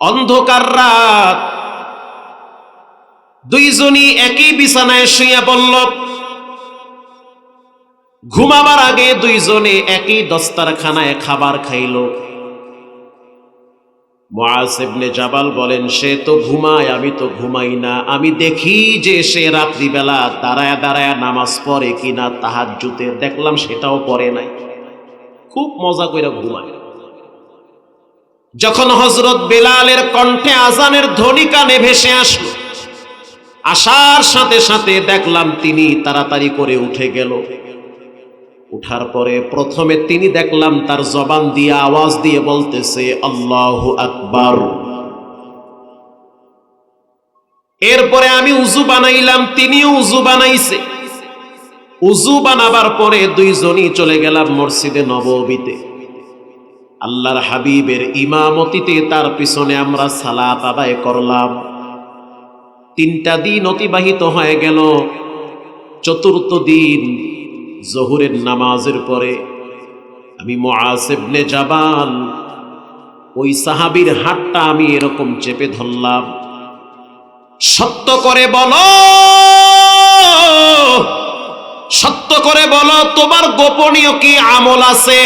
অন্ধকার রাত। দুইজনই একই বিছানায় শুইয়া পড়ল। ঘুমাবার আগে দুইজনে একই দস্তারখানায় খাবার খাইল। জাবাল বলেন, সে তো ঘুমায়, আমি তো ঘুমাই না। আমি দেখি যে সে রাত্রিবেলা দাঁড়ায় দাঁড়ায় নামাজ পড়ে কিনা তাহার জুতে দেখলাম সেটাও পড়ে নাই। খুব মজা করে ঘুমায়। যখন হজরত বেলালের কণ্ঠে আজানের ধ্বনি কানে ভেসে আসলো, আসার সাথে সাথে দেখলাম তিনি তাড়াতাড়ি করে উঠে গেল। উঠার পরে প্রথমে তিনি দেখলাম তার জবান দিয়ে আওয়াজ দিয়ে বলতেছে, আল্লাহ আকবার। এরপরে আমি উজু বানাইলাম, তিনিও উজু বানাইছে। উজু বানাবার পরে দুইজনই চলে গেলাম মসজিদে নববীতে আল্লাহর হাবিবের ইমামতিতে তার পিছনে আমরা সালাত আদায় করলাম। তিনটা দিন অতিবাহিত হয়ে গেল। চতুর্থ দিন জহুরের নামাজের পরে আমি মোয়াসেবনে জাবাল, ওই সাহাবির হাতটা আমি এরকম চেপে ধরলাম। সত্য করে বলো, সত্য করে বলো, তোমার গোপনীয় কি আমল আছে?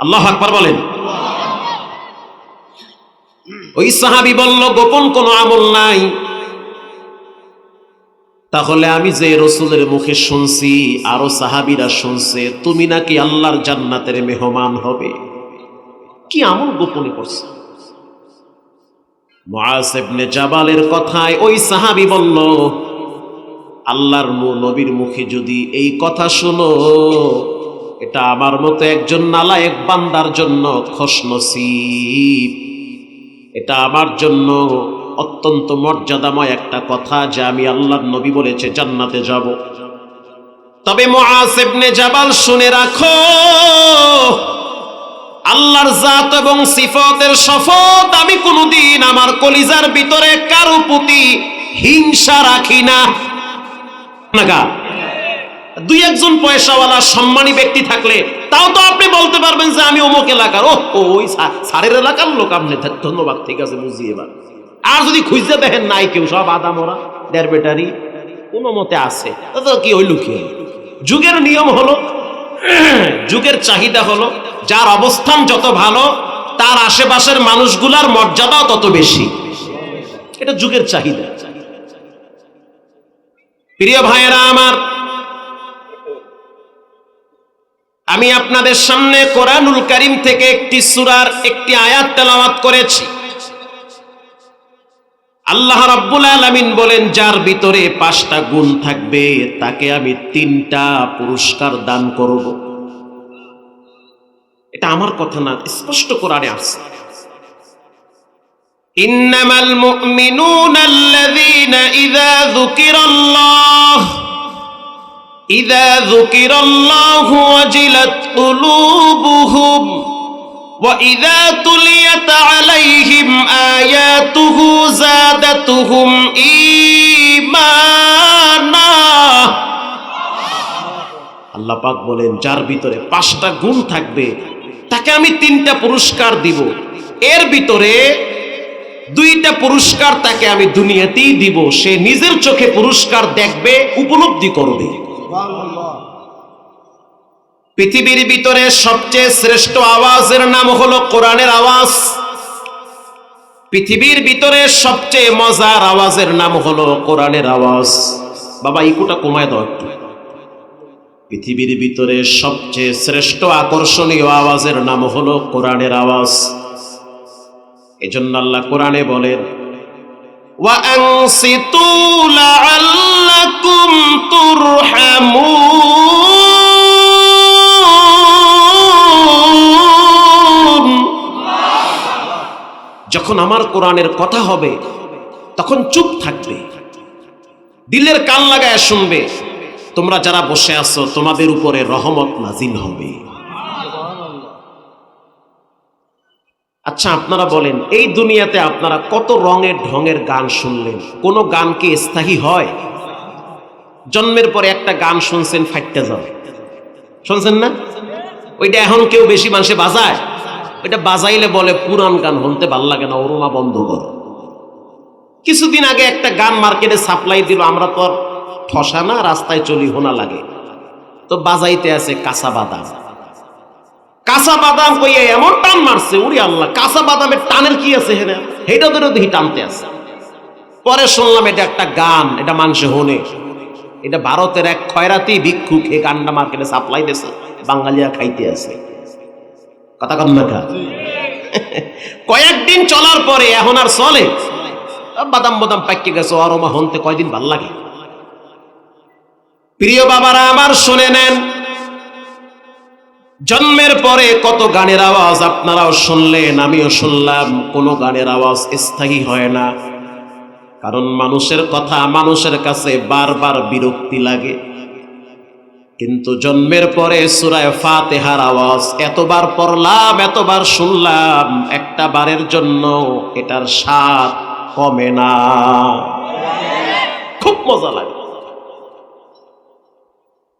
আল্লাহ আকবার বলেন। ওই সাহাবি বলল, গোপন কোনো আমল নাই। তাহলে আমি যে রসুলের মুখে শুনছি, আরও সাহাবিরা শুনছে, তুমি নাকি আল্লাহর জান্নাতের মেহমান হবে? কি আমল গোপনে করছে? মুআসিবনে জাবালের কথায় ওই সাহাবি বলল, আল্লাহর নবীর মুখে যদি এই কথা শোনো এটা আমার মতো একজন নালায়েক বান্দার জন্য খসনসিব এটা আমার জন্য অত্যন্ত মর্যাদাময় একটা কথা যে আমি আল্লাহর নবী বলেছে, জান্নাতে যাব। তবে মুআসিবনে জাবাল শুনে রাখো, আল্লাহর জাত এবং সিফতের শপথ আমি কোনোদিন আমার কলিজার ভিতরে কারও প্রতি হিংসা রাখি না। দুই একজন পয়সাওয়ালা সম্মানী ব্যক্তি থাকলে তাও তো আপনি বলতে পারবেন যে আমি অমুক এলাকার। ও, ওই সারের এলাকার লোক আপনি ধন্যবাদ, ঠিক আছে, বুঝি এবার। আর যদি খুঁজতে দেখেন নাই কেউ, সব আদা মরা, দেড় বেটারি, কোনো মতে আছে। কি হইল কি? যুগের নিয়ম হলো, যুগের চাহিদা হলো, যার অবস্থান যত ভালো, তার আশেপাশের মানুষগুলার মর্যাদাও তত বেশি। এটা যুগের চাহিদা। প্রিয় ভাইয়েরা আমার আমি আপনাদের সামনে কোরআনুল করিম থেকে একটি সুরার একটি আয়াত তেলাওয়াত করেছি। আল্লাহ রাব্বুল আলামিন বলেন, যার ভিতরে পাঁচটা গুণ থাকবে, তাকে আমি তিনটা পুরস্কার দান করব। এটা আমার কথা না, স্পষ্ট কোরআনে আসছে ইন্নামাল মুমিনুনা আল্লাযীনা ইযা যুকিরাল্লাহ। إذا ذكر الله وجلت قلوبهم وإذا تليت عليهم آياته زادتهم إيمانا আল্লাহ পাক বলেন যার ভিতরে পাঁচটা গুণ থাকবে তাকে আমি তিনটা পুরস্কার দিব এর ভিতরে দুইটা পুরস্কার তাকে আমি দুনিয়াতেই দিব সে নিজের চোখে পুরস্কার দেখবে উপলব্ধি করবে পৃথিবীর ভিতরে সবচেয়ে শ্রেষ্ঠ আওয়াজের নাম হলো কোরআনের আওয়াজ। পৃথিবীর ভিতরে সবচেয়ে মজার আওয়াজের নাম হলো কোরআনের আওয়াজ। বাবা, ইকুটা কমায় দাও পৃথিবীর ভিতরে সবচেয়ে শ্রেষ্ঠ আকর্ষণীয় আওয়াজের নাম হলো কোরআনের আওয়াজ। এজন্য আল্লাহ কোরআনে বলেন وأنصتوا لعلكم ترحمون যখন আমার কোরআনের কথা হবে তখন চুপ থাকবে দিলের কান লাগায় শুনবে তোমরা যারা বসে আছো তোমাদের উপরে রহমত নাজিল হবে আচ্ছা আপনারা বলেন, এই দুনিয়াতে আপনারা কত রঙের ঢঙের গান শুনলেন? কোন গান কি স্থায়ী হয়? জন্মের পরে একটা গান শুনছেন, ফাইটটা যাবে। শুনছেন না? ওইটা এখন কেউ বেশি মানুষে বাজায়? ওইটা বাজাইলে বলে, পুরান গান হলতে ভালো লাগে না ওরমা বন্ধ কর। কিছুদিন আগে একটা গান মার্কেটে সাপ্লাই দিল, আমরা তো আর ঠসা না রাস্তায় চলি, হোনা লাগে। তো বাজাইতে আছে কাঁচা বাদাম। কাঁচা বাদাম কইয়া এমন টান মারছে, উড়ি আল্লাহ, কাঁচা বাদামের টানের কি আছে হেনে হেটা ধরে দেখি টানতে আছে। পরে শুনলাম এটা একটা গান, এটা মানুষে হনে। এটা ভারতের এক খয়রাতি ভিক্ষুক এই গানটা মার্কেটে সাপ্লাই দিয়েছে বাঙালিয়া খাইতে আছে। কথা কন না কয়েকদিন চলার পরে এখন আর চলে। বাদাম বাদাম পাইকে গেছে অরমা হনতে কয়দিন ভালো লাগে। প্রিয় বাবারা, আমার শুনে নেন জন্মের পরে কত গানের আওয়াজ আপনারাও শুনলেন, আমিও শুনলাম, কোনো গানের আওয়াজ স্থায়ী হয় না। কারণ মানুষের কথা মানুষের কাছে বারবার বিরক্তি লাগে। কিন্তু জন্মের পরে সুরায় ফাতেহার আওয়াজ, এতবার পড়লাম, এতবার শুনলাম, একটা বারের জন্য এটার স্বাদ কমে না। খুব মজা লাগে।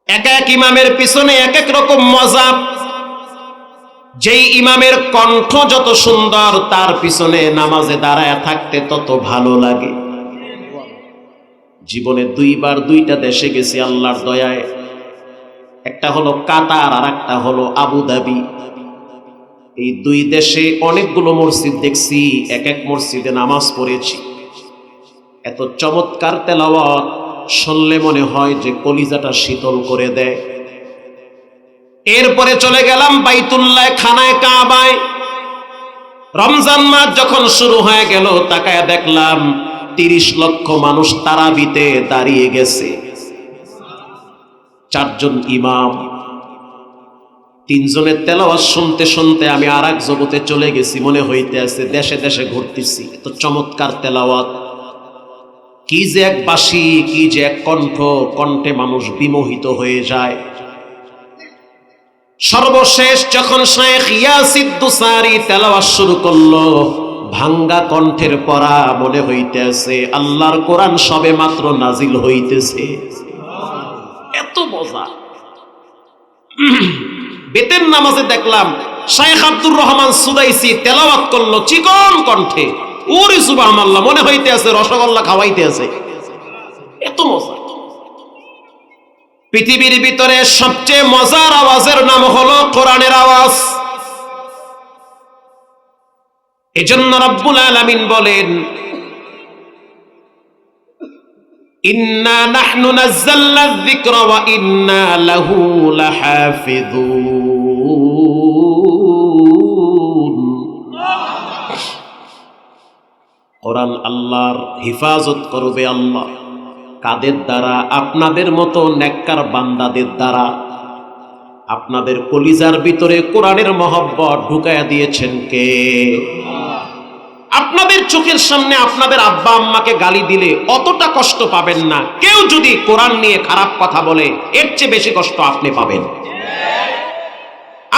এক এক ইমামের পিছনে এক এক রকম মজা। যেই ইমামের কণ্ঠ যত সুন্দর, তার পিছনে নামাজে দাঁড়ায় থাকতে তত ভালো লাগে। জীবনে দুইবার দুইটা দেশে গেছি আল্লাহর দয়ায়। একটা হলো কাতার আর একটা হলো আবুধাবি এই দুই দেশে অনেকগুলো মসজিদ দেখছি, এক এক মসজিদে নামাজ পড়েছি। এত চমৎকার তেলাওয়াত শুনলে মনে হয় যে কলিজাটা শীতল করে দেয়। এরপরে চলে গেলাম বাইতুল্লাহ খানায় কাবায়। রমজান মাস যখন শুরু হয়ে গেল, তাকায় দেখলাম তিরিশ লক্ষ মানুষ তারাবিতে দাঁড়িয়ে গেছে। চারজন ইমাম। তিনজনের তেলাওয়াজ শুনতে শুনতে আমি আর এক জগতে চলে গেছি, মনে হইতে আছে দেশে দেশে ঘুরতেছি। এত চমৎকার তেলাওয়াত। কি যে এক বাসি, কি যে এক কণ্ঠ, কণ্ঠে মানুষ বিমোহিত হয়ে যায়। সর্বশেষ যখন শেখ ইয়াসিদ্দুসারি তেলাওয়াত শুরু করল, ভাঙ্গা কণ্ঠের পরা মনে হইতেছে, আল্লাহর কোরআন সবে মাত্র নাজিল হইতেছে। এত মজা। বেতের নামাজে দেখলাম শাইখ আব্দুর রহমান সুদাইসি তেলাওয়াত করল চিকন কণ্ঠে। ওরে সুবাহ আল্লাহ মনে হইতে আছে রসগোল্লা খাওয়াইতে আছে এত মজা। পৃথিবীর ভিতরে সবচেয়ে মজার আওয়াজের নাম হলো কোরআনের আওয়াজ। এজন্য রব্বুল আলামিন বলেন, ইন্না নাহনু নাযালনা যিকরা ওয়া ইন্না লাহু লাহাফিযুন। কোরআন আল্লাহর হিফাজত করবে আল্লাহ। কাদের দ্বারা? আপনাদের মতো নেককার বান্দাদের দ্বারা। আপনাদের কলিজার ভিতরে কোরআনের মহব্বত ঢুকায়া দিয়েছেন কে? আপনাদের চোখের সামনে আপনাদের আব্বা আম্মাকে গালি দিলে অতটা কষ্ট পাবেন না। কেউ যদি কোরআন নিয়ে খারাপ কথা বলে, এর চেয়ে বেশি কষ্ট আপনি পাবেন।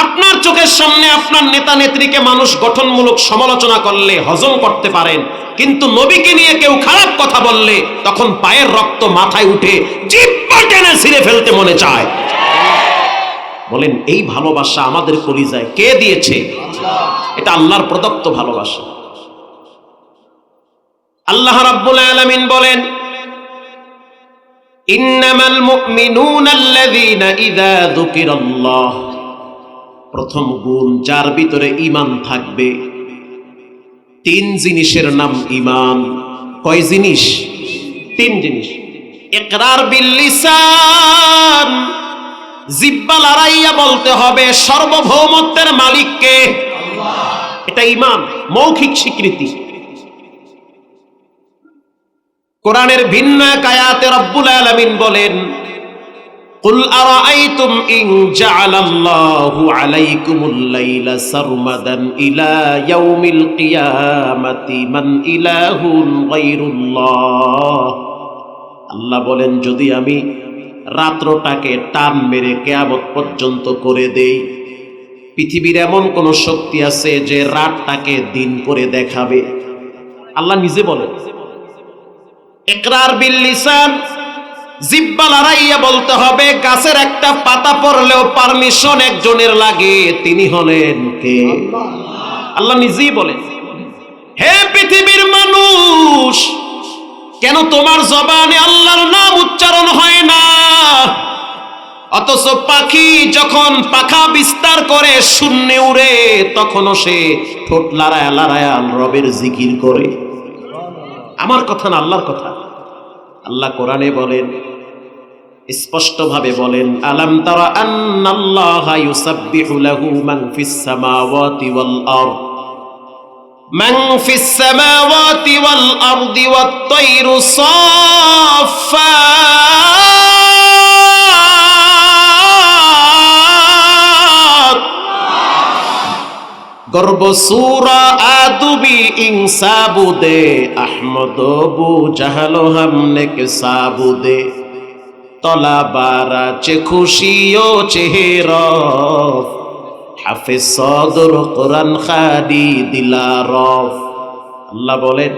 আপনার চোখের সামনে আপনার নেতা নেত্রীকে মানুষ গঠনমূলক সমালোচনা করলে, হজম করতে পারেন। কিন্তু নবীকে নিয়ে কেউ খারাপ কথা বললে, তখন পায়ের রক্ত মাথায় উঠে জিব্বা টেনে ছিঁড়ে ফেলতে মনে চায়। বলেন, এই ভালোবাসা আমাদের কলিজায় কে দিয়েছে? এটা আল্লাহর প্রদত্ত ভালোবাসা। আল্লাহ রাব্বুল আলামিন বলেন, ইন্নামাল মুমিনুনা আল্লাযীনা ইযা যুকিরাল্লাহ। প্রথম গুণ, যার ভিতরে ঈমান থাকবে। তিন জিনিসের নাম ঈমান। কয় জিনিস? তিন জিনিস। ইকরার বিল লিসান। জিব্বা লড়াইয়া বলতে হবে সর্বভৌমত্বের মালিককে। এটা ঈমান, মৌখিক স্বীকৃতি। কোরআনের ভিন্ন এক আয়াতে রব্বুল আলামিন বলেন قل أرأيتم إن جعل الله عليكم الليل سرمدا إلى يوم القيامة من إله غير الله আল্লাহ বলেন যদি আমি রাত্রটাকে টান মেরে কেয়ামত পর্যন্ত করে দেই পৃথিবীর এমন কোন শক্তি আছে যে রাতটাকে দিন করে দেখাবে আল্লাহ নিজে বলেন একরার বিল লিসান জিব্বা লড়াইয়া বলতে হবে, গাছের একটা পাতা পড়লেও পারমিশন একজনের লাগে, তিনি হলেন কে? আল্লাহ নিজেই বলেন হে পৃথিবীর মানুষ, কেন তোমার জবানে আল্লাহর নাম উচ্চারণ হয় না? অথচ পাখি যখন পাখা বিস্তার করে শূন্যে উড়ে, তখনও সে ঠোঁট লড়ায় লড়ায় রবের জিকির করে। আমার কথা না, আল্লাহর কথা। আল্লাহ কোরআনে বলেন স্পষ্টভাবে বলেন, আলাম তারা আন্নাল্লাহা ইউসাব্বিহু লাহু মান ফিস সামাওয়াতি ওয়াল আরদ। মান ফিস সামাওয়াতি ওয়াল আরদি ওয়াত তায়রু সাফফাত গর্ব সুরা আদুবি ইনসাবুদে, আহমদ বু জাহালো হামনে কে সাবুদে। তলা বারা চে খুশিও চেহের। হাফিজ সদর কোরআন খাদি দিলা রফ আল্লাহ বলেন,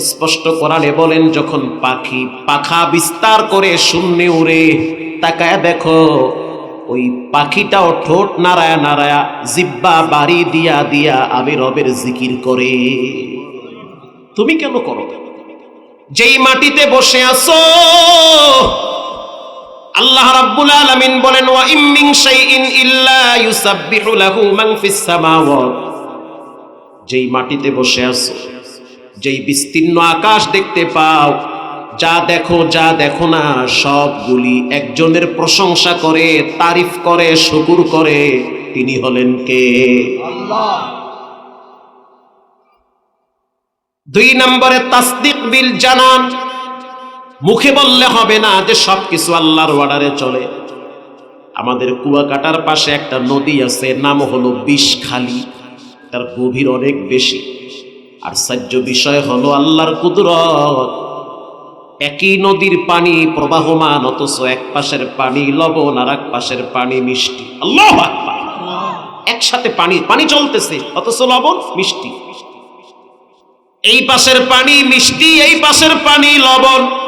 স্পষ্ট কোরআনে বলেন, যখন পাখি পাখা বিস্তার করে শূন্যে উড়ে, তাকায় দেখো, ওই পাখিটাও ঠোঁট নাড়ায়া নাড়ায়া জিব্বা বাড়ি দিয়া দিয়া আমি রবের জিকির করে। তুমি কেন করো? যেই মাটিতে বসে আছো আল্লাহ রাব্বুল আলামিন বলেন, ওয়া ইম মিন শাইইন ইল্লা ইউসাব্বিহু লাহু মান ফিস সামাওয়াত। যেই মাটিতে বসে আছো, যেই বিস্তীর্ণ আকাশ দেখতে পাও, যা দেখো যা দেখো না, সবগুলি একজনের প্রশংসা করে, তারিফ করে, শুকুর করে, তিনি হলেন কে? দুই নম্বরে তাসদিক বিল জানান। মুখে বললে হবে না যে সব কিছু আল্লাহর অর্ডারে চলে। আমাদের কুয়াকাটার পাশে একটা নদী আছে, নাম হলো বিষখালী। তার গভীর অনেক বেশি। আশ্চর্য বিষয় হলো আল্লাহর কুদরত। একই নদীর পানি প্রবাহমান, অথচ এক পাশের পানি লবণ আর এক পাশের পানি মিষ্টি। আল্লাহ। একসাথে পানি পানি চলতেছে, অথচ লবণ, মিষ্টি। এই পাশের পানি মিষ্টি, এই পাশের পানি লবণ।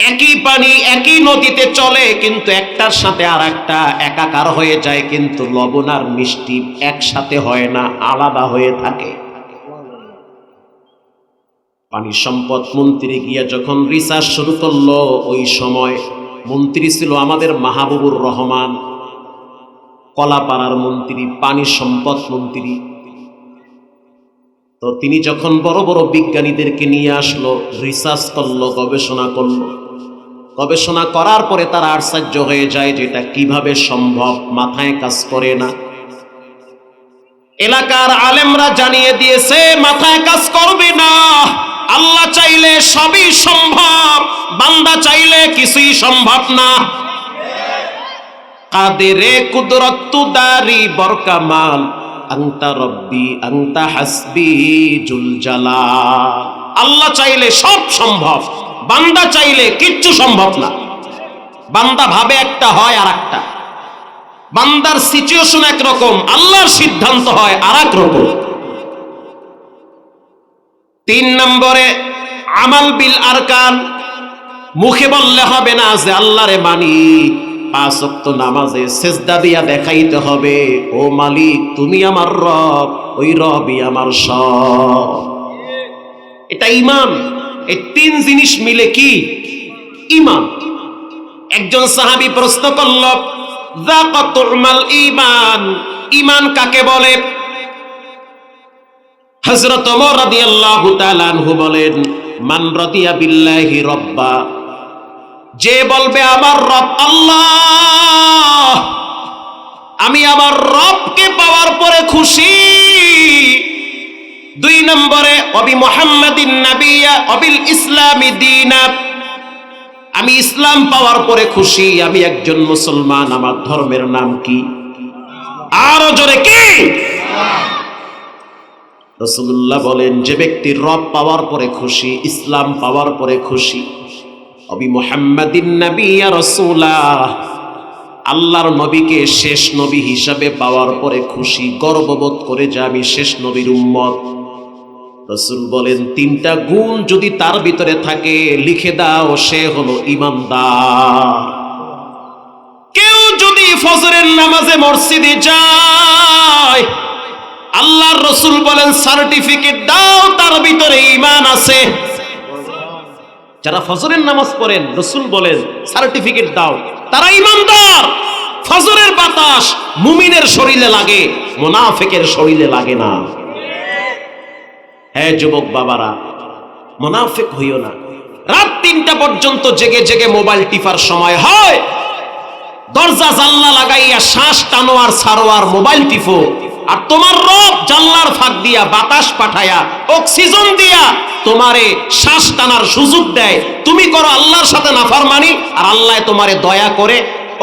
একই পানি একই নদীতে চলে, কিন্তু একটার সাথে আর একটা একাকার হয়ে যায়, কিন্তু লবণ আর মিষ্টি একসাথে হয় না, আলাদা হয়ে থাকে। পানি সম্পদ মন্ত্রী গিয়া যখন রিসার্চ শুরু করল, ওই সময় মন্ত্রী ছিল আমাদের মাহবুবুর রহমান, কলাপাড়ার মন্ত্রী, পানি সম্পদ মন্ত্রী। তো তিনি যখন বড় বড় বিজ্ঞানীদেরকে নিয়ে আসলো, রিসার্চ করল, গবেষণা করল গবেষণা করার পরে তারা আশ্চর্য হয়ে যায় যে এটা কীভাবে সম্ভব, মাথায় কাজ করে না। এলাকার আলেমরা জানিয়ে দিয়েছে, মাথায় কাজ করবে না। আল্লাহ চাইলে সবই সম্ভব, বান্দা চাইলে কিছুই সম্ভব না। কাদেরে কুদরত্তু দারি বরকামাল আংতা রব্বি আংতা হাসবি জুল জালাল আল্লাহ চাইলে সব সম্ভব। বান্দা চাইলে কিচ্ছু সম্ভব না। বান্দা ভাবে একটা হয় আর একটা বান্দার সিচুয়েশন একরকম, আল্লাহর সিদ্ধান্ত হয় আর এক রকম তিন নম্বরে, আমাল বিল আরকান, মুখে বললে হবে না যে আল্লাহরে মানি। পাঁচ ওয়াক্ত নামাজে সেজদা দিয়া দেখাইতে হবে, ও মালিক, তুমি আমার রব, ওই রবই আমার সব। এটা ইমান। এই তিন জিনিস মিলে কি? ইমান। একজন সাহাবী প্রশ্ন করল ইমান ইমান কাকে বলে? আনহু বলেন, মান রাদিয়া বিল্লাহি রব্বা। যে বলবে, আমার রব আল্লাহ। আমি আমার রবকে পাওয়ার পরে খুশি। দুই নম্বরে, অবি মোহাম্মদিন নাবিয়া, অবিল ইসলামী দিনা। আমি ইসলাম পাওয়ার পরে খুশি, আমি একজন মুসলমান, আমার ধর্মের নাম কি? আরও জোরে কি? রসুল্লাহ বলেন, যে ব্যক্তি রব পাওয়ার পরে খুশি, ইসলাম পাওয়ার পরে খুশি, অবি মোহাম্মদিন নবিয়া রসুল্লাহ আল্লাহর নবীকে শেষ নবী হিসাবে পাওয়ার পরে খুশি, গর্ববোধ করে যে আমি শেষ নবীর উম্মত। রসুল বলেন, তিনটা গুণ যদি তার ভিতরে থাকে, লিখে দাও, সে হলো ইমানদার। কেউ যদি ফজরের নামাজে মসজিদে যায়, আল্লাহর রসুল বলেন, সার্টিফিকেট দাও, তার ভিতরে ইমান আছে। যারা ফজরের নামাজ পড়েন, রসুল বলেন, সার্টিফিকেট দাও, তারা ইমানদার। ফজরের বাতাস মুমিনের শরীরে লাগে, মোনাফেকের শরীরে লাগে না। হ্যাঁ যুবক বাবারা, মোনাফেক হইও না। রাত তিনটা পর্যন্ত জেগে জেগে মোবাইল টিপার সময় হয়। দরজা, জানলা লাগাইয়া শ্বাস টানো আর ছাড়ো আর মোবাইল টিপো আর তোমার রব জানলার ফাঁক দিয়া বাতাস পাঠায়া, অক্সিজেন দিয়া তোমারে শ্বাস টানার সুযোগ দেয়। তুমি করো আল্লাহর সাথে নাফার মানি আর আল্লাহ তোমারে দয়া করে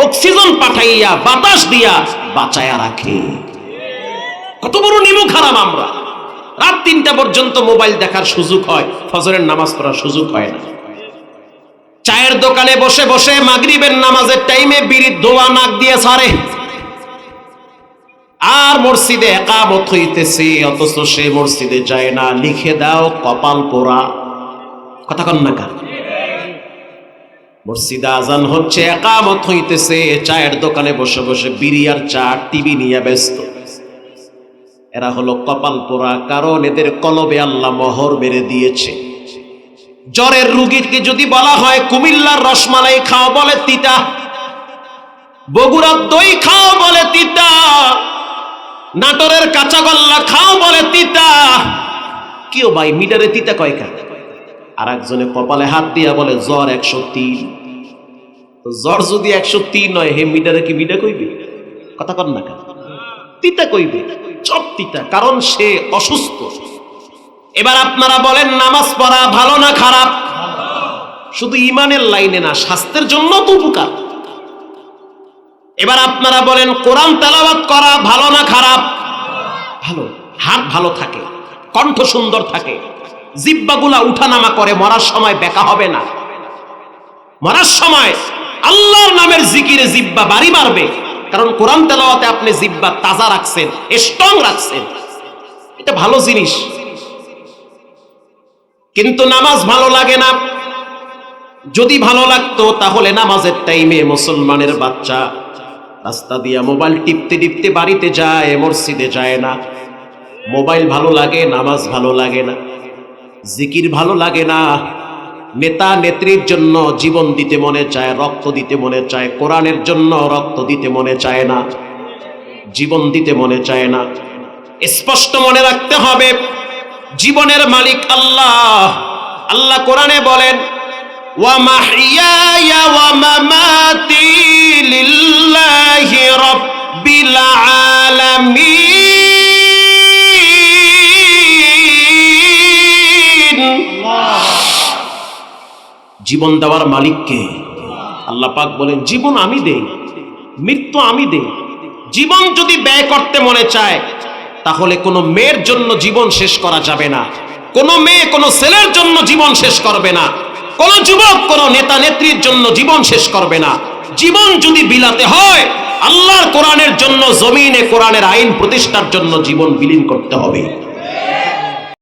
অক্সিজেন পাঠাইয়া বাতাস দিয়া বাঁচায়া রাখে। কত বড় নিমুখ হারাম আমরা। রাত তিনটা পর্যন্ত মোবাইল দেখার সুযোগ হয়, ফজরের নামাজ পড়ার সুযোগ হয় না। চায়ের দোকানে বসে বসে মাগরিবের নামাজের টাইমে বিড়ির ধোয়া নাক দিয়ে সারে। আর মসজিদে একামত হইতেছে, অথচ সে মসজিদে যায় না। লিখে দাও কপাল পোড়া। কথা কন না মসজিদে আজান হচ্ছে, একামত হইতেছে। চায়ের দোকানে বসে বসে বিড়ি আর চা, টিভি নিয়ে ব্যস্ত। এরা হলো কপাল পোড়া, কারণ এদের কলবে আল্লাহ মোহর মেরে দিয়েছে। জ্বরের রুগীকে যদি বলা হয়, কুমিল্লার রসমালাই খাও বলে তিতা বগুড়ার দই খাও বলে তিতা, নাটোরের কাঁচা গল্লা খাও বলে তিতা। কেউ ভাই, মিটারে তিতা কয় কয়কা আর একজনে কপালে হাত দিয়া বলে, জ্বর একশো তিন। জ্বর যদি একশো তিন নয় হে মিটারে কি মিটা কইবি? কথা কর না কেন? তিতা কইবে সব তিতা কারণ সে অসুস্থ। এবার আপনারা বলেন, নামাজ পড়া ভালো না খারাপ? শুধু ইমানের লাইনে না, স্বাস্থ্যের জন্য তো উপকার। এবার আপনারা বলেন, কোরআন তেলাওয়াত করা ভালো না খারাপ? ভালো, হাত ভালো থাকে, কণ্ঠ সুন্দর থাকে, জিব্বাগুলা উঠানামা করে, মরার সময় বেকা হবে না। মরার সময় আল্লাহর নামের জিকিরে জিব্বা বাড়ি মারবে কারণ কোরআন তেলাওয়াতে আপনি জিব্বা তাজা রাখছেন স্ট্রং রাখছেন। এটা ভালো জিনিস। কিন্তু নামাজ ভালো লাগে না। যদি ভালো লাগতো, তাহলে নামাজের টাইমে মুসলমানের বাচ্চা রাস্তা দিয়া মোবাইল টিপতে টিপতে বাড়িতে যায়, মসজিদে যায় না। মোবাইল ভালো লাগে, নামাজ ভালো লাগে না। জিকির ভালো লাগে না। নেতা নেত্রীর জন্য জীবন দিতে মনে চায়, রক্ত দিতে মনে চায়, কোরআনের জন্য রক্ত দিতে মনে চায় না, জীবন দিতে মনে চায় না। স্পষ্ট মনে রাখতে হবে, জীবনের মালিক আল্লাহ। আল্লাহ কোরআনে বলেন, ওয়া জীবন দেওয়ার মালিককে। আল্লাহ পাক বলেন, জীবন আমি দেই, মৃত্যু আমি দেই। জীবন যদি ব্যয় করতে মনে চায়, তাহলে কোনো মেয়ের জন্য জীবন শেষ করা যাবে না। কোনো মেয়ে কোনো ছেলের জন্য জীবন শেষ করবে না। কোন যুবক, কোন নেতা নেত্রীর জন্য জীবন শেষ করবে না। জীবন যদি বিলাতে হয়, আল্লাহর কোরআনের জন্য জমিনে কোরআনের আইন প্রতিষ্ঠার জন্য জীবন বিলীন করতে হবে।